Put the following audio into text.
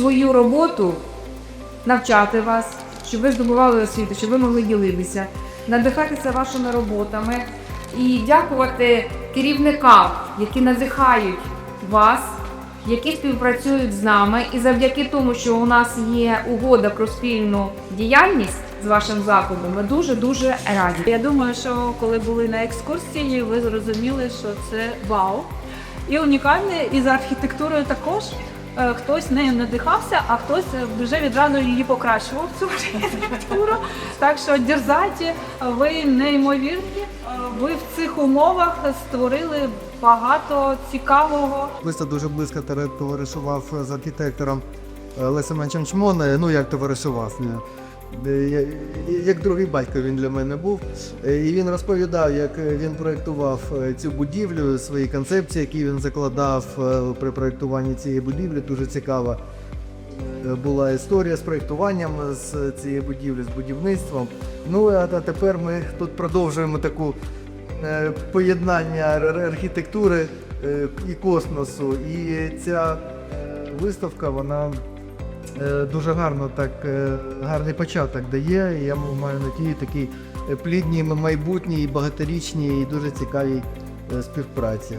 свою роботу навчати вас, щоб ви здобували освіту, щоб ви могли ділитися, надихатися вашими роботами і дякувати керівникам, які надихають вас, які співпрацюють з нами. І завдяки тому, що у нас є угода про спільну діяльність з вашим закладом, ми дуже дуже раді. Я думаю, що коли були на екскурсії, ви зрозуміли, що це вау. І унікальне, і за архітектурою також. Е, Хтось нею надихався, а хтось вже відразу її покращував цю архітектуру. Так що дерзаті, ви неймовірні. Е, Ви в цих умовах створили багато цікавого. Листа дуже близько товаришував з архітектором е, Лесем Чмоне, ну як товаришував. Е, Як другий батько він для мене був. Е, І він розповідав, як е, він проєктував цю будівлю, свої концепції, які він закладав при проєктуванні цієї будівлі. Дуже цікава була історія з проєктуванням з цієї будівлі, з будівництвом. Ну а тепер ми тут продовжуємо таку поєднання архітектури і космосу. І ця виставка, вона дуже гарно так, е, гарний початок дає. Я маю надію такій е, плідній, майбутній, багаторічній і дуже цікавій е, співпраці.